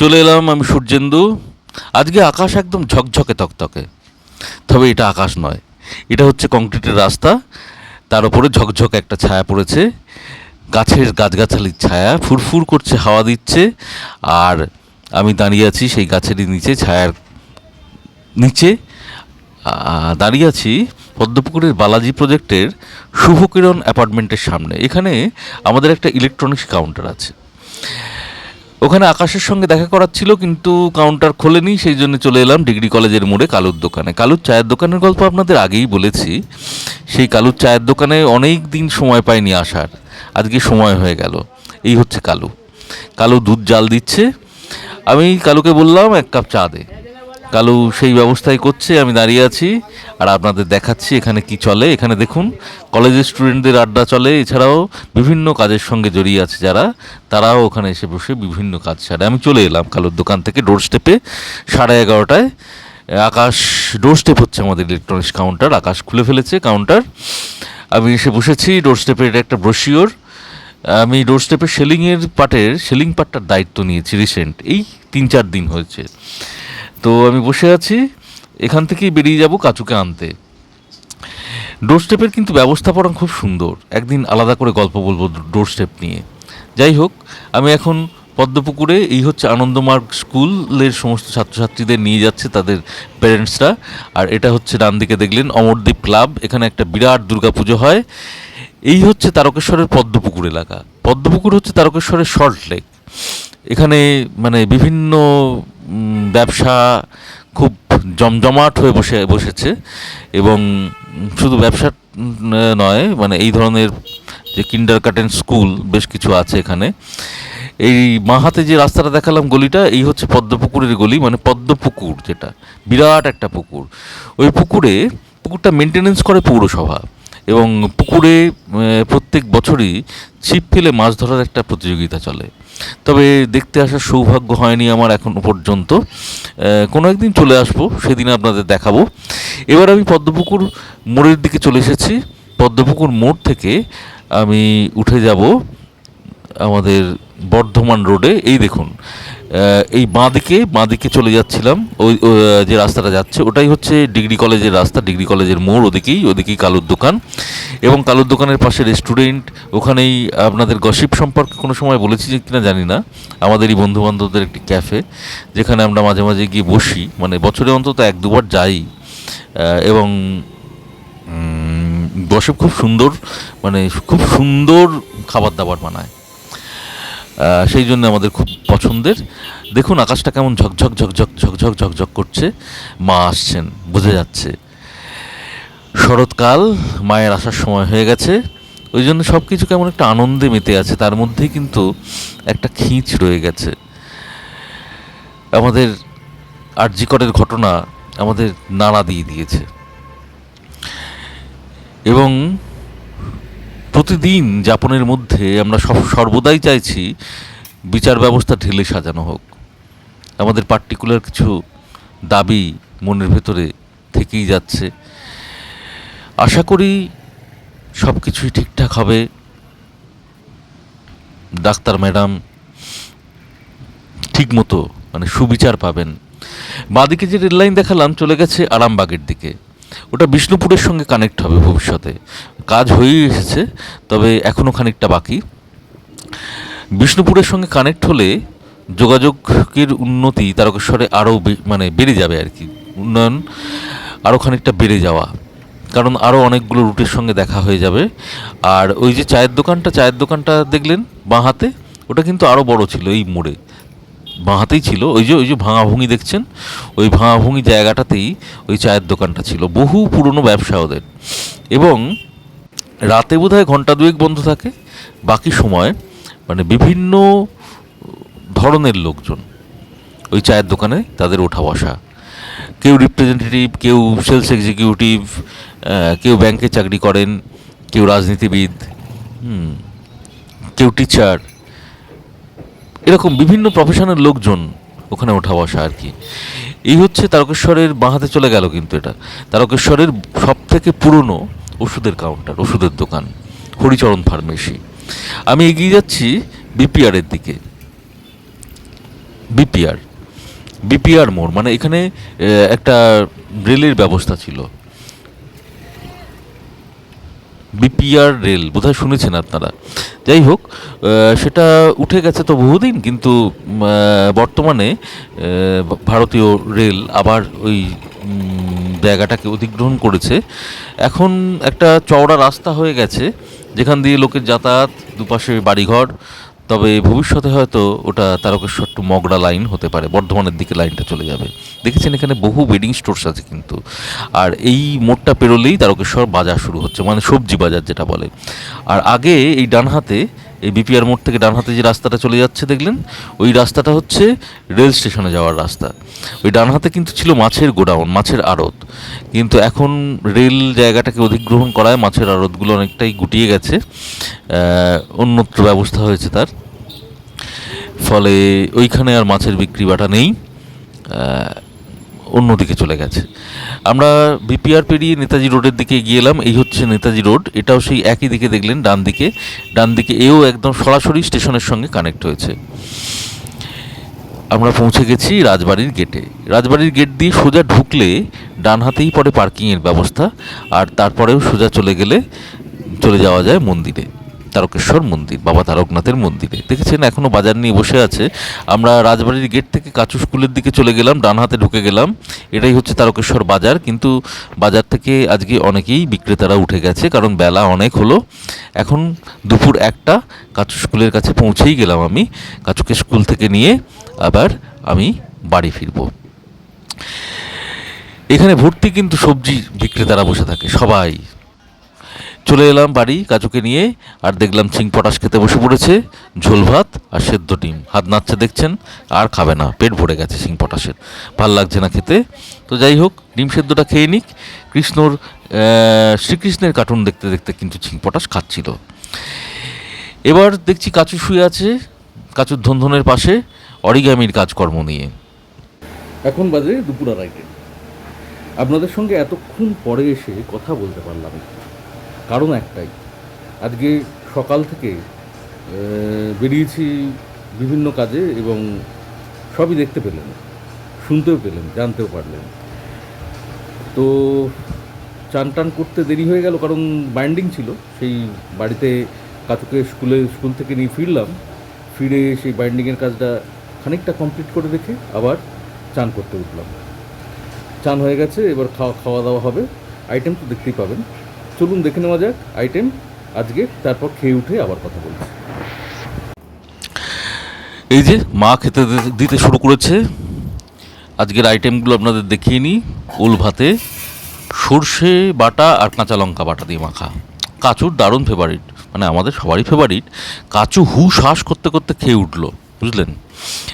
চলে এলাম আমি সূর্যেন্দু। আজকে আকাশ একদম ঝকঝকে তকতকে। তবে এটা আকাশ নয়, এটা হচ্ছে কংক্রিটের রাস্তা। তার উপরে ঝকঝকে একটা ছায়া পড়েছে। গাছের গাছগাছালির ছায়া, ফুরফুর করছে, হাওয়া দিচ্ছে। আর আমি দাঁড়িয়ে আছি সেই গাছেরই নিচে, ছায়ার নিচে। দাঁড়িয়ে আছি পদ্মপুকুরের বালাজি প্রজেক্টের শুভকিরণ অ্যাপার্টমেন্টের সামনে। এখানে আমাদের একটা ইলেকট্রনিক্স কাউন্টার আছে। ওখানে আকাশের সঙ্গে দেখা করার ছিল কিন্তু কাউন্টার খোলেনি, সেই জন্য চলে এলাম ডিগ্রি কলেজের মোড়ে কালুর দোকানে। কালুর চায়ের দোকানের গল্প আপনাদের আগেই বলেছি। সেই কালুর চায়ের দোকানে অনেক দিন সময় পাইনি আসার। আজকে সময় হয়ে গেল। এই হচ্ছে কালু। কালু দুধ জাল দিচ্ছে। আমি কালুকে বললাম, এক কাপ চা দে। কালু সেই ব্যবস্থাই করছে, আমি দাঁড়িয়ে আছি আর আপনাদের দেখাচ্ছি এখানে কি চলে। এখানে দেখুন, কলেজের স্টুডেন্টদের আড্ডা চলে, এছাড়াও বিভিন্ন কাজের সঙ্গে জড়িয়ে আছে যারা, তারাও ওখানে এসে বসে বিভিন্ন কাজ সারে। আমি চলে এলাম কালুর দোকান থেকে ডোর স্টেপে সাড়ে এগারোটায়। আকাশ ডোর স্টেপ হচ্ছে আমাদের ইলেকট্রনিক্স কাউন্টার আকাশ খুলে ফেলেছে কাউন্টার আমি এসে বসেছি ডোর স্টেপের এটা একটা ব্রোশিওর আমি ডোর স্টেপের সেলিংয়ের পার্টের সেলিং পার্টটার দায়িত্ব নিয়েছি রিসেন্ট এই তিন চার দিন হয়েছে। তো আমি বসে আছি, এখান থেকেই বেরিয়ে যাব কাচুকে আনতে। ডোর স্টেপের কিন্তু ব্যবস্থাপনা খুব সুন্দর। একদিন আলাদা করে গল্প বলব ডোর স্টেপ নিয়ে। যাই হোক, আমি এখন পদ্মপুকুরে, এই হচ্ছে আনন্দমার্গ স্কুলের সমস্ত ছাত্রছাত্রীদের নিয়ে যাচ্ছে তাদের প্যারেন্টসরা আর এটা হচ্ছে ডান দিকে দেখলেন অমরদ্বীপ ক্লাব এখানে একটা বিরাট দুর্গাপুজো হয়। এই হচ্ছে তারকেশ্বরের পদ্মপুকুর এলাকা। পদ্মপুকুর হচ্ছে তারকেশ্বরের সল্ট লেক। এখানে মানে বিভিন্ন ব্যবসা খুব জমজমাট হয়ে বসে, বসেছে এবং শুধু ব্যবসা নয় মানে এই ধরনের যে কিন্ডার কার্টেন স্কুল বেশ কিছু আছে এখানে। এই মাহাতে যে রাস্তাটা দেখালাম গলিটা, এই হচ্ছে পদ্মপুকুরের গলি মানে পদ্মপুকুর যেটা, বিরাট একটা পুকুর। ওই পুকুরে, পুকুরটা মেনটেনেন্স করে পৌরসভা এবং পুকুরে প্রত্যেক বছরই ছিপ ফেলে মাছ ধরার একটা প্রতিযোগিতা চলে। তবে দেখতে আসার সৌভাগ্য হয়নি আমার এখন পর্যন্ত। কোনো একদিন চলে আসব, সেদিন আপনাদের দেখাবো। এবার আমি পদ্মপুকুর মোড়ের দিকে চলে এসেছি। পদ্মপুকুর মোড় থেকে আমি উঠে যাব আমাদের বর্ধমান রোডে। এই দেখুন এই বাঁদিকে বাঁদিকে চলে যাচ্ছিলাম। ওই যে রাস্তাটা যাচ্ছে, ওটাই হচ্ছে ডিগ্রি কলেজের রাস্তা, ডিগ্রি কলেজের মোড় ওদিকেই ওদিকেই কালুর দোকান। এবং কালুর দোকানের পাশে রেস্টুরেন্ট, ওখানেই আপনাদের গসিপ সম্পর্কে কোনো সময় বলেছি যে কিনা জানি না। আমাদেরই বন্ধু বান্ধবদের একটি ক্যাফে, যেখানে আমরা মাঝে মাঝে গিয়ে বসি। মানে বছরে অন্তত এক দুবার যাই। এবং গসিপ খুব সুন্দর মানে খুব সুন্দর খাবার দাবার বানায়। সেই জন্য আমাদের খুব পছন্দের। দেখুন, আকাশটা কেমন ঝকঝক ঝকঝক ঝকঝক ঝকঝক করছে। মা আসছেন, বোঝা যাচ্ছে। শরৎকাল, মায়ের আসার সময় হয়ে গেছে। ওই জন্য সব কিছু কেমন একটা আনন্দে মেতে আছে। তার মধ্যেই কিন্তু একটা খিঁচ রয়ে গেছে। আমাদের আরজিকরের ঘটনা আমাদের নাড়া দিয়ে দিয়েছে। এবং প্রতিদিন যাপনের মধ্যে আমরা সব সর্বদাই চাইছি বিচার ব্যবস্থা ঢেলে সাজানো হোক। আমাদের পার্টিকুলার কিছু দাবি মনের ভেতরে থেকেই যাচ্ছে। আশা করি সব কিছুই ঠিকঠাক হবে। ডাক্তার ম্যাডাম ঠিক মতো মানে সুবিচার পাবেন। বাঁদিকে যে রেললাইন দেখালাম চলে গেছে আরামবাগের দিকে। ওটা বিষ্ণুপুরের সঙ্গে কানেক্ট হবে ভবিষ্যতে। কাজ হয়েই এসেছে, তবে এখনও খানিকটা বাকি। বিষ্ণুপুরের সঙ্গে কানেক্ট হলে যোগাযোগের উন্নতি তারকেশ্বরে আরও মানে বেড়ে যাবে আর কি। উন্নয়ন আরও খানিকটা বেড়ে যাওয়া। কারণ আরও অনেকগুলো রুটের সঙ্গে দেখা হয়ে যাবে। আর ওই যে চায়ের দোকানটা চায়ের দোকানটা দেখলেন বাঁ হাতে? ওটা কিন্তু আরও বড় ছিল এই মোড়ে। বাঁ হাতেই ছিল। ওই যে ওই যে ভাঙাভুঙি দেখছেন? ওই ভাঙাভুঙি জায়গাটাতেই ওই চায়ের দোকানটা ছিল। বহু পুরনো ব্যবসা ওদের। এবং রাতে বোধ হয় ঘণ্টা দুয়েক বন্ধ থাকে। বাকি সময় মানে বিভিন্ন ধরনের লোকজন ওই চায়ের দোকানে তাদের ওঠা বসা। কেউ রিপ্রেজেন্টেটিভ কেউ সেলস এক্সিকিউটিভ কেউ ব্যাংকে চাকরি করেন, কেউ রাজনীতিবিদ কেউ টিচার এরকম বিভিন্ন প্রফেশনের লোকজন ওখানে ওঠা বসা আর কি। এই হচ্ছে তারকেশ্বরের বাঁহাতে চলে গেল কিন্তু এটা। তারকেশ্বরের সব থেকে পুরনো ওষুধের কাউন্টার ওষুধের দোকান, হরিচরণ ফার্মেসি আমি এগিয়ে যাচ্ছি বিপিআরের দিকে। বিপিআর বিপিআর মোড় মানে এখানে একটা রেলের ব্যবস্থা ছিল। বিপিআর রেল, বোধহয় শুনেছেন আপনারা। যাই হোক সেটা উঠে গেছে তো বহুদিন, কিন্তু বর্তমানে ভারতীয় রেল আবার ওই জায়গাটাকে অধিগ্রহণ করেছে। এখন একটা চওড়া রাস্তা হয়ে গেছে, যেখান দিয়ে লোকের যাতায়াত, দুপাশে বাড়িঘর তবে ভবিষ্যতে হয়তো ওটা তারকেশ্বর টু মগরা লাইন হতে পারে, বর্ধমানের দিকে লাইনটা চলে যাবে। দেখেছেন এখানে বহু বেডিং স্টোর্স আছে কিন্তু। আর এই মোড়টা পেরোলেই তারকেশ্বর বাজার শুরু হচ্ছে মানে সবজি বাজার যেটা বলে। আর আগে এই ডান হাতে, এই বিপিআর মোড় থেকে ডান হাতে যে রাস্তাটা চলে যাচ্ছে দেখলেন, ওই রাস্তাটা হচ্ছে রেল স্টেশনে যাওয়ার রাস্তা। ওই ডান হাতে কিন্তু ছিল মাছের গোডাউন, মাছের আড়ত। কিন্তু এখন রেল জায়গাটাকে অধিগ্রহণ করায় মাছের আড়তগুলো অনেকটাই গুটিয়ে গেছে। অন্যত্র ব্যবস্থা হয়েছে তার। ফলে ওইখানে আর মাছের বিক্রি বাটা নেই অন্যদিকে চলে গেছে। আমরা বিপিআর পেরিয়ে নেতাজি রোডের দিকে এগিয়ে এলাম, এই হচ্ছে নেতাজি রোড, এটাও সেই একই দিকে দেখলেন, ডান দিকে। ডান দিকে এও একদম সরাসরি স্টেশনের সঙ্গে কানেক্ট হয়েছে। আমরা পৌঁছে গেছি রাজবাড়ির গেটে। রাজবাড়ির গেট দিয়ে সোজা ঢুকলে ডান হাতেই পড়ে পার্কিংয়ের ব্যবস্থা, আর তারপরেও সোজা চলে গেলে চলে যাওয়া যায় মন্দিরে। তারকেশ্বর মন্দির, বাবা তারকনাথের মন্দিরে। দেখেছেন এখনও বাজার নিয়ে বসে আছে। আমরা রাজবাড়ির গেট থেকে কাচু স্কুলের দিকে চলে গেলাম, ডান হাতে ঢুকে গেলাম। এটাই হচ্ছে তারকেশ্বর বাজার, কিন্তু বাজার থেকে আজকে অনেকেই বিক্রেতারা উঠে গেছে, কারণ বেলা অনেক হলো। এখন দুপুর একটা, কাচু স্কুলের কাছে পৌঁছেই গেলাম আমি। কাচুকে স্কুল থেকে নিয়ে আবার আমি বাড়ি ফিরবো। এখানে ভর্তি কিন্তু সবজি বিক্রেতারা বসে থাকে, সবাই। চলে এলাম বাড়ি কাজুকে নিয়ে, আর দেখলাম চিং পটাশ খেতে বসে পড়েছে, ঝোল ভাত আর সেদ্ধ ডিম। হাত নাচছে দেখছেন, আর খাবে না, পেট ভরে গেছে চিং পটাশের। ভালো লাগছে না খেতে। তো যাই হোক, ডিম সেদ্ধটা খেয়ে নিক। কৃষ্ণর শ্রীকৃষ্ণের কার্টুন দেখতে দেখতে কিন্তু চিং পটাশ খাচ্ছিল। এবার দেখছি কাচু শুয়ে আছে, কাচুর ধনধনের পাশে, অরিগামির কাজকর্ম নিয়ে। এখন বাজে দুপুর আড়াইটে আপনাদের সঙ্গে এতক্ষণ পরে এসে কথা বলতে পারলাম কারণ একটাই। আজকে সকাল থেকে বেরিয়েছি বিভিন্ন কাজে এবং সবই দেখতে পেলেন, শুনতেও পেলেন, জানতেও পারলেন। তো চান টান করতে দেরি হয়ে গেল কারণ বাইন্ডিং ছিল, সেই বাড়িতে কাচুকে স্কুলে, স্কুল থেকে নিয়ে ফিরলাম। ফিরে সেই বাইন্ডিংয়ের কাজটা খানিকটা কমপ্লিট করে রেখে আবার চান করতে উঠলাম। চান হয়ে গেছে, এবার খাওয়া খাওয়া দাওয়া হবে। আইটেম তো দেখতেই পাবেন। চলুন দেখে নেওয়া যাক আইটেম। আজকে তারপর খেয়ে উঠে আবার কথা বলছি। এই যে মা খেতে দিতে- শুরু করেছে। আজকের আইটেমগুলো আপনাদের দেখিয়ে নিই। উল ভাতে সর্ষে বাটা আর কাঁচা লঙ্কা বাটা দিয়ে মাখা। কাচুর দারুণ ফেভারিট মানে আমাদের সবারই ফেভারিট কাচু হু শ্বাস করতে করতে খেয়ে উঠল, বুঝলেন?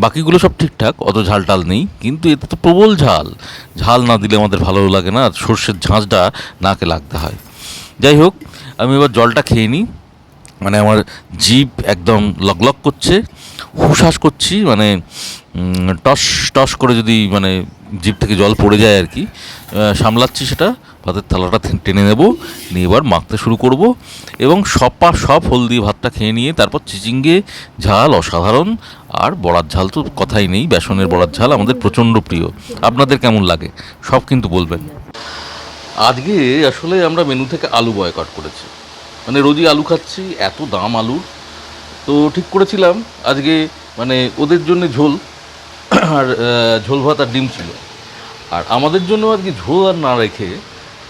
বাকিগুলো সব ঠিকঠাক, অত ঝাল টাল নেই। কিন্তু এতে তো প্রবল ঝাল। ঝাল না দিলে আমাদের ভালো লাগে না। আর সর্ষের ঝাঁঝটা নাকে লাগতে হয়। যাই হোক, আমি এবার জলটা খেয়ে নিই। মানে আমার জিভ একদম লগলগ করছে হুশ্বাস করছি মানে টস টস করে যদি মানে জিভ থেকে জল পড়ে যায় আর কি সামলাচ্ছি সেটা, ভাতের থালাটা টেনে নেব, নিয়ে এবার মাখতে শুরু করব এবং সব পা সব হল দিয়ে ভাতটা খেয়ে নিয়ে তারপর চিচিঙ্গে, ঝাল অসাধারণ, আর বড়ার ঝাল তো কথাই নেই, বেসনের বড়ার ঝাল আমাদের প্রচণ্ড প্রিয়। আপনাদের কেমন লাগে? সব কিন্তু বলবেন। আজকে আসলে আমরা মেনু থেকে আলু বয়কট করেছি। মানে রোজই আলু খাচ্ছি, এত দাম আলুর। তো ঠিক করেছিলাম, আজকে মানে ওদের জন্য ঝোল। আর ঝোল ভাত আর ডিম ছিল। আর আমাদের জন্য আজকে ঝোল আর না রেখে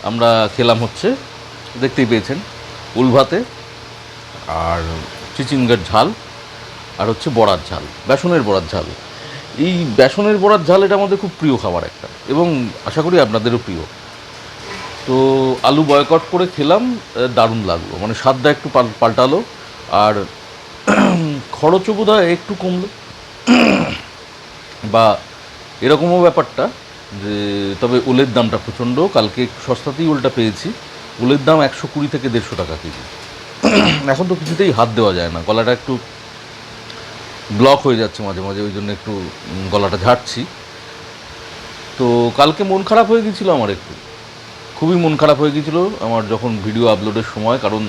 আমরা খেলাম হচ্ছে, দেখতেই পেয়েছেন, উল ভাতে আর চিচিঙ্গার ঝাল আর হচ্ছে বড়ার ঝাল, বেসনের বড়ার ঝাল। এই বেসনের বড়ার ঝাল এটা আমাদের খুব প্রিয় খাবার একটা, এবং আশা করি আপনাদেরও প্রিয়। তো আলু বয়কট করে খেলাম দারুণ লাগল। মানে স্বাদটা একটু পাল্টালো, আর খরচও বোধ একটু কমলো। বা এরকমও ব্যাপারটা যে, তবে ওলের দামটা প্রচণ্ড, কালকে একটু সস্তাতেই ওলটা পেয়েছি। উলের দাম একশো কুড়ি থেকে দেড়শো টাকা কেজি। এখন তো কিছুতেই হাত দেওয়া যায় না। গলাটা একটু ব্লক হয়ে যাচ্ছে মাঝে মাঝে, ওই জন্য একটু গলাটা ঝাড়ছি। তো কালকে মন খারাপ হয়ে গেছিল আমার একটু। খুবই মন খারাপ হয়ে গিয়েছিল আমার যখন ভিডিও আপলোডের সময়, কারণ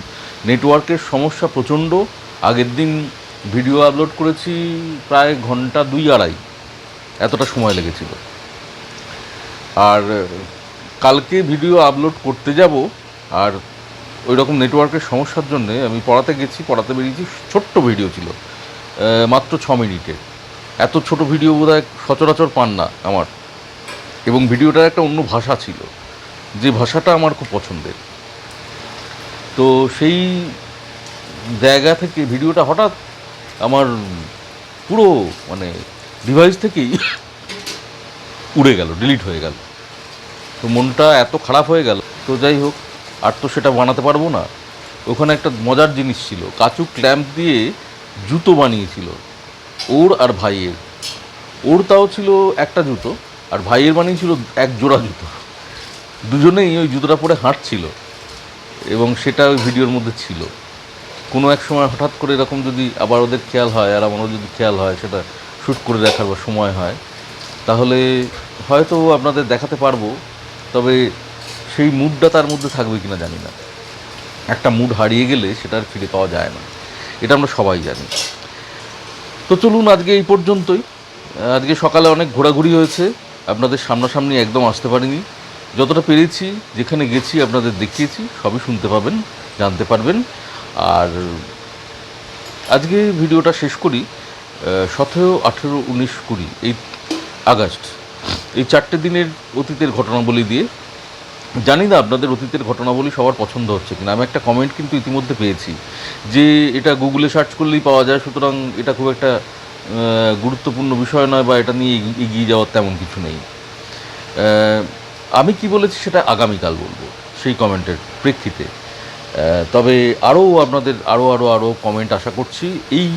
নেটওয়ার্কের সমস্যা প্রচণ্ড। আগের দিন ভিডিও আপলোড করেছি প্রায় ঘণ্টা দুই আড়াই, এতটা সময় লেগেছিল। আর কালকে ভিডিও আপলোড করতে যাব, আর ওই রকম নেটওয়ার্কের সমস্যার জন্যে আমি পড়াতে গেছি, পড়াতে বেরিয়েছি, ছোট্ট ভিডিও ছিল মাত্র ছ মিনিটের এত ছোট ভিডিও বোধ হয় সচরাচর পান না আমার। এবং ভিডিওটার একটা অন্য ভাষা ছিল। যে ভাষাটা আমার খুব পছন্দের। তো সেই জায়গা থেকে, ভিডিওটা হঠাৎ আমার পুরো মানে ডিভাইস থেকেই উড়ে গেল ডিলিট হয়ে গেল। তো মনটা এত খারাপ হয়ে গেল। তো যাই হোক, আর তো সেটা বানাতে পারব না। ওখানে একটা মজার জিনিস ছিল, কাচু ক্ল্যাম্প দিয়ে জুতো বানিয়েছিল, ওর আর ভাইয়ের। ওর তাও ছিল একটা জুতো, আর ভাইয়ের বানিয়েছিল এক জোড়া জুতো। দুজনেই ওই জুতোটা পরে হাঁটছিল এবং সেটা ওই ভিডিওর মধ্যে ছিল। কোনো এক সময় হঠাৎ করে এরকম যদি আবার ওদের খেয়াল হয় আর আমারও যদি খেয়াল হয়, সেটা শ্যুট করে দেখার বা সময় হয়, তাহলে হয়তো আপনাদের দেখাতে পারব, তবে সেই মুডটা তার মধ্যে থাকবে কিনা জানি না। একটা মুড হারিয়ে গেলে সেটা আর ফিরে পাওয়া যায় না। এটা আমরা সবাই জানি। তো চলুন আজকে এই পর্যন্তই। আজকে সকালে অনেক ঘোরাঘুরি হয়েছে। আপনাদের সামনাসামনি একদম আসতে পারিনি। যতটা পেরেছি, যেখানে গেছি, আপনাদের দেখিয়েছি, সবই শুনতে পাবেন, জানতে পারবেন। আর আজকে ভিডিওটা শেষ করি সতেরো, আঠেরো, উনিশ, কুড়ি, এই আগস্ট। এই চারটে দিনের অতীতের ঘটনাবলী দিয়ে। জানি না আপনাদের অতীতের ঘটনাবলী সবার পছন্দ হচ্ছে কিনা। আমি একটা কমেন্ট কিন্তু ইতিমধ্যে পেয়েছি যে এটা গুগলে সার্চ করলেই পাওয়া যায়, সুতরাং এটা খুব একটা গুরুত্বপূর্ণ বিষয় নয় বা এটা নিয়ে এগিয়ে যাওয়ার তেমন কিছু নেই। আমি কি বলেছি সেটা আগামীকাল বলব, সেই কমেন্টের প্রেক্ষিতে। তবে আরও আপনাদের, আরও আরও আরও কমেন্ট আশা করছি এই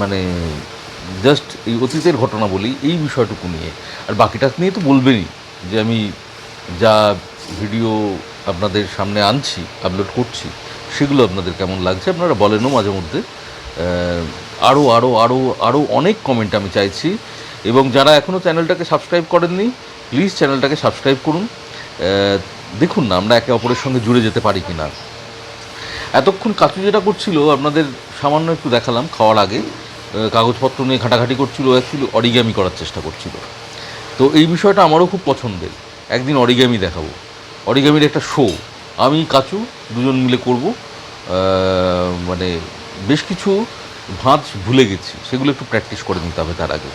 মানে জাস্ট এই অতীতের ঘটনা বলি, এই বিষয়টুকু নিয়ে। আর বাকিটা নিয়ে তো বলবেনই যে আমি যা ভিডিও আপনাদের সামনে আনছি আপলোড করছি, সেগুলো আপনাদের কেমন লাগছে আপনারা বলেনও মাঝে মধ্যে। আরও আরও আরও আরও অনেক কমেন্ট আমি চাইছি। এবং যারা এখনও চ্যানেলটাকে সাবস্ক্রাইব করেননি প্লিজ চ্যানেলটাকে সাবস্ক্রাইব করুন। দেখুন না আমরা একে অপরের সঙ্গে জুড়ে যেতে পারি কি না এতক্ষণ কাচু যেটা করছিল, আপনাদের সামান্য একটু দেখালাম খাওয়ার আগে। কাগজপত্র নিয়ে ঘাটাঘাটি করছিল অ্যাকচুয়ালি অরিগামি করার চেষ্টা করছিল। তো এই বিষয়টা আমারও খুব পছন্দের। একদিন অরিগামি দেখাবো। অরিগামির একটা শো আমি কাচু দুজন মিলে করব। মানে বেশ কিছু ভাঁজ ভুলে গেছি। সেগুলো একটু প্র্যাকটিস করে নিতে হবে তার আগে।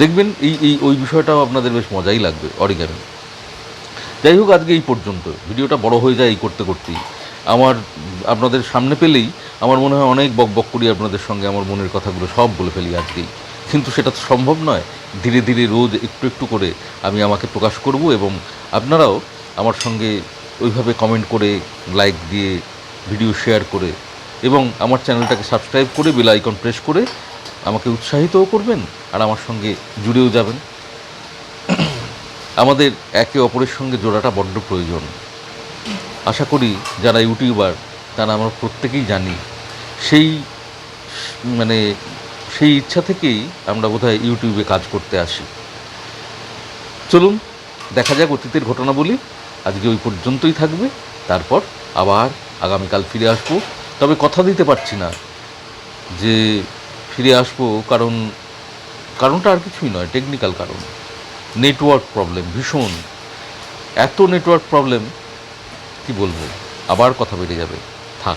দেখবেন এই এই, ওই বিষয়টাও আপনাদের বেশ মজাই লাগবে, অরিগামি। যাই হোক, আজকে এই পর্যন্ত। ভিডিওটা বড় হয়ে যায় এই করতে করতেই। আমার, আপনাদের সামনে পেলেই আমার মনে হয় অনেক বক বক করি আপনাদের সঙ্গে আমার মনের কথাগুলো সব বলে ফেলি আজকেই। কিন্তু সেটা তো সম্ভব নয়। ধীরে ধীরে রোজ একটু একটু করে আমি আমাকে প্রকাশ করব এবং আপনারাও আমার সঙ্গে ওইভাবে কমেন্ট করে লাইক দিয়ে ভিডিও শেয়ার করে এবং আমার চ্যানেলটাকে সাবস্ক্রাইব করে বেল আইকন প্রেস করে আমাকে উৎসাহিতও করবেন আর আমার সঙ্গে জুড়েও যাবেন। আমাদের একে অপরের সঙ্গে জোড়াটা বড্ড প্রয়োজন। আশা করি যারা ইউটিউবার, তারা আমরা প্রত্যেকেই জানি, সেই মানে সেই ইচ্ছা থেকেই আমরা বোধহয় ইউটিউবে কাজ করতে আসি। চলুন, দেখা যাক অতীতের ঘটনা বলি আজকে ওই পর্যন্তই থাকবে। তারপর আবার আগামীকাল ফিরে আসব। তবে কথা দিতে পারছি না যে ফিরে আসব কারণ, কারণটা আর কিছুই নয় টেকনিক্যাল কারণ। নেটওয়ার্ক প্রবলেম ভীষণ। এত নেটওয়ার্ক প্রবলেম কি বলব? আবার কথা বেড়ে যাবে। থাক।